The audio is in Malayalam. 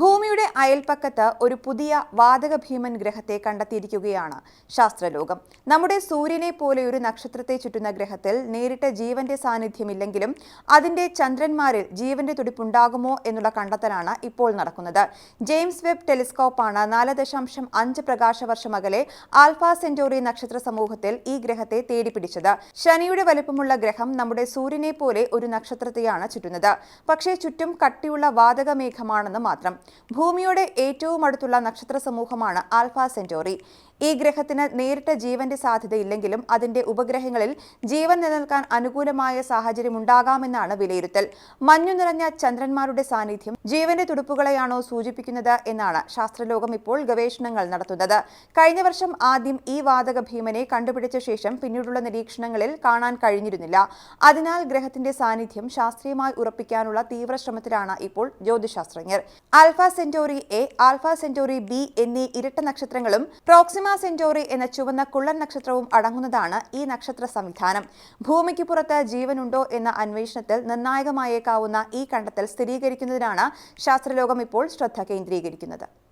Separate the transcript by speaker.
Speaker 1: ഭൂമിയുടെ അയൽപ്പക്കത്ത് ഒരു പുതിയ വാതക ഭീമൻ ഗ്രഹത്തെ കണ്ടെത്തിയിരിക്കുകയാണ് ശാസ്ത്രലോകം. നമ്മുടെ സൂര്യനെ പോലെ ഒരു നക്ഷത്രത്തെ ചുറ്റുന്ന ഗ്രഹത്തിൽ നേരിട്ട് ജീവന്റെ സാന്നിധ്യമില്ലെങ്കിലും അതിന്റെ ചന്ദ്രന്മാരിൽ ജീവന്റെ തുടിപ്പുണ്ടാകുമോ എന്നുള്ള കണ്ടെത്തലാണ് ഇപ്പോൾ നടക്കുന്നത്. ജെയിംസ് വെബ് ടെലിസ്കോപ്പാണ് നാല് ദശാംശം അഞ്ച് പ്രകാശവർഷം അകലെ ആൽഫ സെന്റോറി നക്ഷത്ര സമൂഹത്തിൽ ഈ ഗ്രഹത്തെ തേടിപ്പിടിച്ചത്. ശനിയുടെ വലുപ്പമുള്ള ഗ്രഹം നമ്മുടെ സൂര്യനെ പോലെ ഒരു നക്ഷത്രത്തെയാണ് ചുറ്റുന്നത്. പക്ഷേ ചുറ്റും കട്ടിയുള്ള വാതകമേഘമാണെന്ന് മാത്രം. ഭൂമിയോട് ഏറ്റവും അടുത്തുള്ള നക്ഷത്ര സമൂഹമാണ് ആൽഫ സെന്റോറി. ഈ ഗ്രഹത്തിന് നേരിട്ട് ജീവന്റെ സാധ്യതയില്ലെങ്കിലും അതിന്റെ ഉപഗ്രഹങ്ങളിൽ ജീവൻ നിലനിൽക്കാൻ അനുകൂലമായ സാഹചര്യം ഉണ്ടാകാമെന്നാണ് വിലയിരുത്തൽ. മഞ്ഞു നിറഞ്ഞ ചന്ദ്രന്മാരുടെ സാന്നിധ്യം ജീവന്റെ തുടുപ്പുകളെയാണോ സൂചിപ്പിക്കുന്നത് എന്നാണ് ശാസ്ത്രലോകം ഇപ്പോൾ ഗവേഷണങ്ങൾ നടത്തുന്നത്. കഴിഞ്ഞ വർഷം ആദ്യം ഈ വാതക ഭീമനെ കണ്ടുപിടിച്ച ശേഷം പിന്നീടുള്ള നിരീക്ഷണങ്ങളിൽ കാണാൻ കഴിഞ്ഞിരുന്നില്ല. അതിനാൽ ഗ്രഹത്തിന്റെ സാന്നിധ്യം ശാസ്ത്രീയമായി ഉറപ്പിക്കാനുള്ള തീവ്ര ശ്രമത്തിലാണ് ഇപ്പോൾ ജ്യോതിശാസ്ത്രജ്ഞർ. Alpha centauri A alpha centauri B എന്നീ ഇരട്ട നക്ഷത്രങ്ങളും പ്രോക്സിമ സെന്റോറി എന്ന ചുവന്ന കുള്ളൻ നക്ഷത്രവും അടങ്ങുന്നതാണ് ഈ നക്ഷത്ര സംവിധാനം. ഭൂമിക്ക് പുറത്ത് ജീവനുണ്ടോ എന്ന അന്വേഷണത്തിൽ നിർണായകമായേക്കാവുന്ന ഈ കണ്ടെത്തൽ സ്ഥിരീകരിക്കുന്നതിനാണ് ശാസ്ത്രലോകം ഇപ്പോൾ ശ്രദ്ധ കേന്ദ്രീകരിക്കുന്നത്.